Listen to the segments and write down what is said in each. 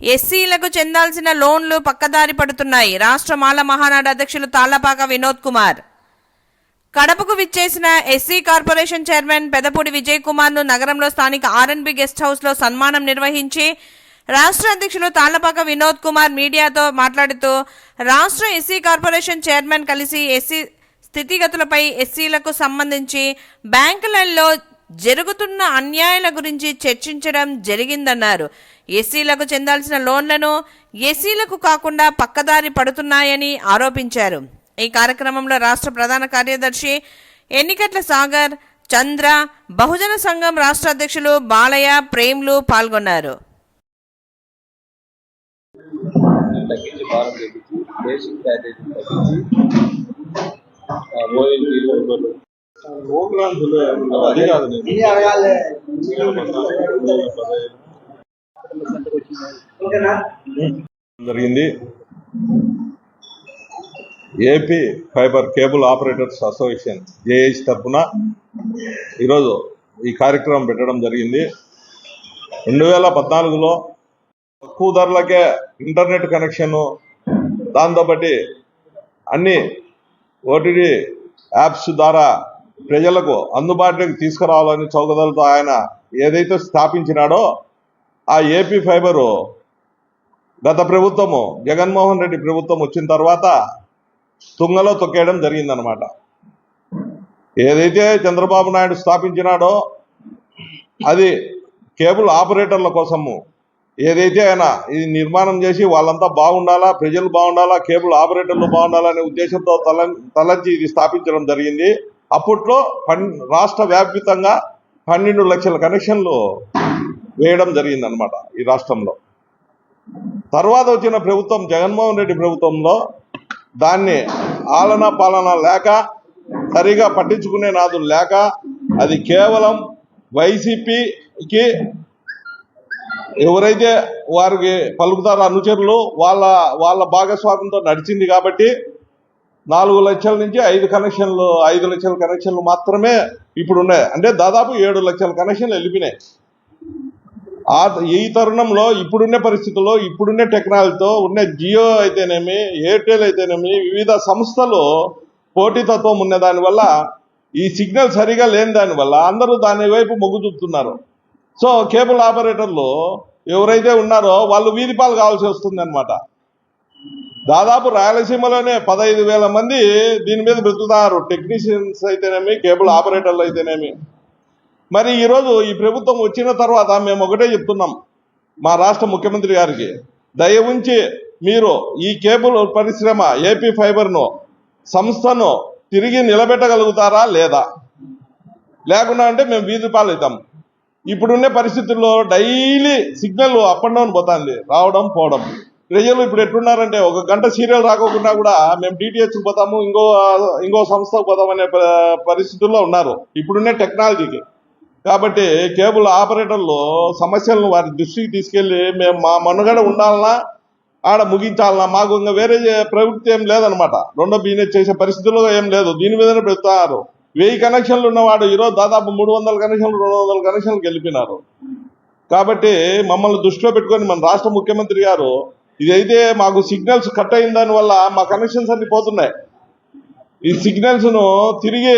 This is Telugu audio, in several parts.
ఎస్సీలకు చెందాల్సిన లోన్లు పక్కదారి పడుతున్నాయి. రాష్ట్ర మాల మహానాడు అధ్యక్షులు తాళ్ళపాక వినోద్ కుమార్. కడపకు విచ్చేసిన SC corporation chairman Pedapudi Vijay కుమార్ను నగరంలో స్థానిక ఆర్ఎన్బి గెస్ట్ హౌస్లో సన్మానం నిర్వహించి రాష్ట్ర అధ్యక్షులు తాళ్ళపాక వినోద్ కుమార్ మీడియాతో మాట్లాడుతూ రాష్ట్ర ఎస్సీ కార్పొరేషన్ చైర్మన్ కలిసి ఎస్సీ స్థితిగతులపై ఎస్సీలకు సంబంధించి బ్యాంకులలో జరుగుతున్న అన్యాయాల గురించి చర్చించడం జరిగిందన్నారు. ఎస్సీలకు చెందాల్సిన లోన్లను ఎస్సీలకు కాకుండా పక్కదారి పడుతున్నాయని ఆరోపించారు. ఈ కార్యక్రమంలో రాష్ట్ర ప్రధాన కార్యదర్శి ఎన్నికట్ల సాగర్ చంద్ర బహుజన సంఘం రాష్ట్ర అధ్యక్షులు బాలయ్య ప్రేమ్లు పాల్గొన్నారు. తగ్గించి భారం తగ్గించి బేసిక్ తగ్గించి అది కాదు జరిగింది. AP fibre cable operators association JAC తరఫున ఈరోజు ఈ కార్యక్రమం పెట్టడం జరిగింది. రెండు వేల పద్నాలుగులో తక్కువ ధరలకే ఇంటర్నెట్ కనెక్షను దాంతోపాటి అన్ని ఓటీటీ యాప్స్ ద్వారా ప్రజలకు అందుబాటులోకి తీసుకురావాలని చౌకదలతో ఆయన ఏదైతే స్థాపించినాడో ఆ ఏపీ ఫైబరు గత ప్రభుత్వము జగన్మోహన్ రెడ్డి ప్రభుత్వం వచ్చిన తర్వాత తుంగలో తొక్కేయడం జరిగిందనమాట ఏదైతే చంద్రబాబు నాయుడు స్థాపించినాడో అది కేబుల్ ఆపరేటర్ల కోసము ఏదైతే ఆయన ఇది నిర్మాణం చేసి వాళ్ళంతా బాగుండాలా ప్రజలు బాగుండాలా కేబుల్ ఆపరేటర్లు బాగుండాలనే ఉద్దేశంతో తల తలంచి ఇది స్థాపించడం జరిగింది. అప్పట్లో పన్ రాష్ట్ర వ్యాప్తంగా పన్నెండు లక్షల కనెక్షన్లు వేయడం జరిగిందనమాట ఈ రాష్ట్రంలో. తర్వాత వచ్చిన ప్రభుత్వం జగన్మోహన్ రెడ్డి ప్రభుత్వంలో దాన్ని ఆలన పాలన లేక సరిగా పట్టించుకునే నాదులు లేక అది కేవలం వైసీపీకి ఎవరైతే వారికి పలుకుతారో అనుచరులు వాళ్ళ వాళ్ళ భాగస్వామ్యంతో నడిచింది కాబట్టి నాలుగు లక్షల నుంచి ఐదు కనెక్షన్లు ఐదు లక్షల కనెక్షన్లు మాత్రమే ఇప్పుడు ఉన్నాయి అంటే దాదాపు ఏడు లక్షల కనెక్షన్లు వెళ్ళిపోయినాయి. ఆ ఈ తరుణంలో ఇప్పుడున్న పరిస్థితుల్లో ఇప్పుడున్న టెక్నాలజీతో ఉన్న జియో అయితేనేమి ఎయిర్టెల్ అయితేనేమి వివిధ సంస్థలు పోటీతత్వం ఉన్న దానివల్ల ఈ సిగ్నల్ సరిగా లేని దానివల్ల అందరూ దాని వైపు మొగ్గు చూపుతున్నారు. సో కేబుల్ ఆపరేటర్లు ఎవరైతే ఉన్నారో వాళ్ళు వీధిపాలు కావాల్సి వస్తుంది అనమాట దాదాపు రాయలసీమలోనే పదహైదు వేల మంది దీని మీద బ్రతుకుతారు. టెక్నీషియన్స్ అయితేనేమి కేబుల్ ఆపరేటర్లు అయితేనేమి. మరి ఈరోజు ఈ ప్రభుత్వం వచ్చిన తర్వాత మేము ఒకటే చెప్తున్నాం మా రాష్ట్ర ముఖ్యమంత్రి గారికి. దయ ఉంచి మీరు ఈ కేబుల్ పరిశ్రమ ఏపీ ఫైబర్ను సంస్థను తిరిగి నిలబెట్టగలుగుతారా లేదా? లేకుండా అంటే మేము వీధి పాలవుతాం. ఇప్పుడున్న పరిస్థితుల్లో daily signal up and down పోతుంది. రావడం పోవడం. ప్రజలు ఇప్పుడు ఎట్లున్నారంటే ఒక గంట సీరియల్ రాకోకుండా కూడా మేము డిటిహెచ్ పోతాము ఇంకో ఇంకో సంస్థకు పోతామనే పరిస్థితుల్లో ఉన్నారు. ఇప్పుడున్న టెక్నాలజీకి. కాబట్టి కేబుల్ ఆపరేటర్లు సమస్యలను వారి దృష్టికి తీసుకెళ్ళి మేము మా మనుగడ ఉండాలన్నా ఆడ ముగించాలన్నా మాకు ఇంకా వేరే ప్రవృత్తి ఏం లేదనమాట. రెండో బిజినెస్ చేసే పరిస్థితుల్లో ఏం లేదు. దీని మీదనే పెడతారు వెయ్యి కనెక్షన్లు ఉన్నవాడు ఈరోజు దాదాపు మూడు వందల కనెక్షన్లు రెండు వందల కనెక్షన్లు గెలిపినారు. కాబట్టి మమ్మల్ని దృష్టిలో పెట్టుకొని మన రాష్ట్ర ముఖ్యమంత్రి గారు ఇదైతే మాకు సిగ్నల్స్ కట్ అయిన దానివల్ల మా కనెక్షన్స్ అన్ని పోతున్నాయి. ఈ సిగ్నల్స్ను తిరిగి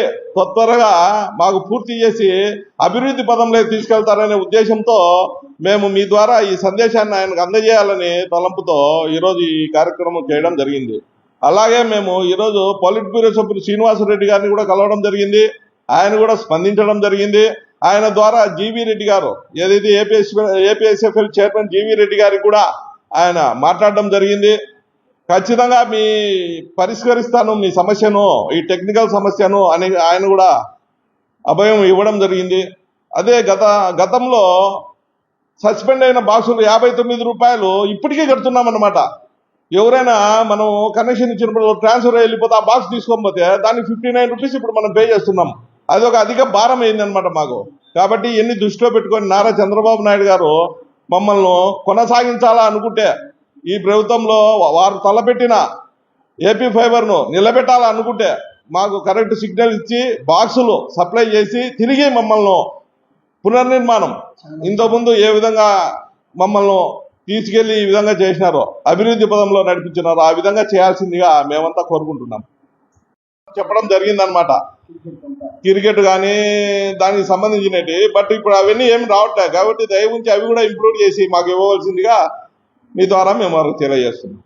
త్వరగా మాకు పూర్తి చేసి అభివృద్ధి పదంలో తీసుకెళ్తారనే ఉద్దేశంతో మేము మీ ద్వారా ఈ సందేశాన్ని ఆయనకు అందజేయాలని తలంపుతో ఈరోజు ఈ కార్యక్రమం చేయడం జరిగింది. అలాగే మేము ఈరోజు పొలిట్ బ్యూరో సభ్యులు శ్రీనివాసరెడ్డి గారిని కూడా కలవడం జరిగింది. ఆయన కూడా స్పందించడం జరిగింది. ఆయన ద్వారా జీవీ రెడ్డి గారు ఏదైతే APS APSFL chairman GV Reddy గారికి కూడా ఆయన మాట్లాడడం జరిగింది. ఖచ్చితంగా మీ పరిష్కరిస్తాను మీ సమస్యను ఈ టెక్నికల్ సమస్యను అని ఆయన కూడా అభయం ఇవ్వడం జరిగింది. అదే గత గతంలో సస్పెండ్ అయిన బాక్సులు యాభై తొమ్మిది రూపాయలు ఇప్పటికీ కడుతున్నామన్నమాట. ఎవరైనా మనం కనెక్షన్ ఇచ్చినప్పుడు ట్రాన్స్ఫర్ వెళ్ళిపోతే ఆ బాక్స్ తీసుకోకపోతే దానికి ఫిఫ్టీ నైన్ రూపీస్ ఇప్పుడు మనం పే చేస్తున్నాం. అది ఒక అధిక భారం అయిందనమాట మాకు. కాబట్టి ఎన్ని దృష్టిలో పెట్టుకొని నారా చంద్రబాబు నాయుడు గారు మమ్మల్ని కొనసాగించాలా అనుకుంటే ఈ ప్రభుత్వంలో వారు తలపెట్టిన ఏపీ ఫైబర్ను నిలబెట్టాలా అనుకుంటే మాకు కరెక్ట్ సిగ్నల్ ఇచ్చి బాక్సులు సప్లై చేసి తిరిగి మమ్మల్ని పునర్నిర్మాణం. ఇంతకుముందు ఏ విధంగా మమ్మల్ని తీసుకెళ్ళి ఈ విధంగా చేసినారో అభివృద్ధి పదంలో నడిపించినారో ఆ విధంగా చేయాల్సిందిగా మేమంతా కోరుకుంటున్నాం. చెప్పడం జరిగిందనమాట క్రికెట్ కానీ దానికి సంబంధించినవి. బట్ ఇప్పుడు అవన్నీ ఏమి రావట్లేదు. కాబట్టి దయ ఉంచి అవి కూడా ఇంప్రూవ్ చేసి మాకు ఇవ్వవలసిందిగా మీ ద్వారా మేము వారికి తెలియజేస్తున్నాం.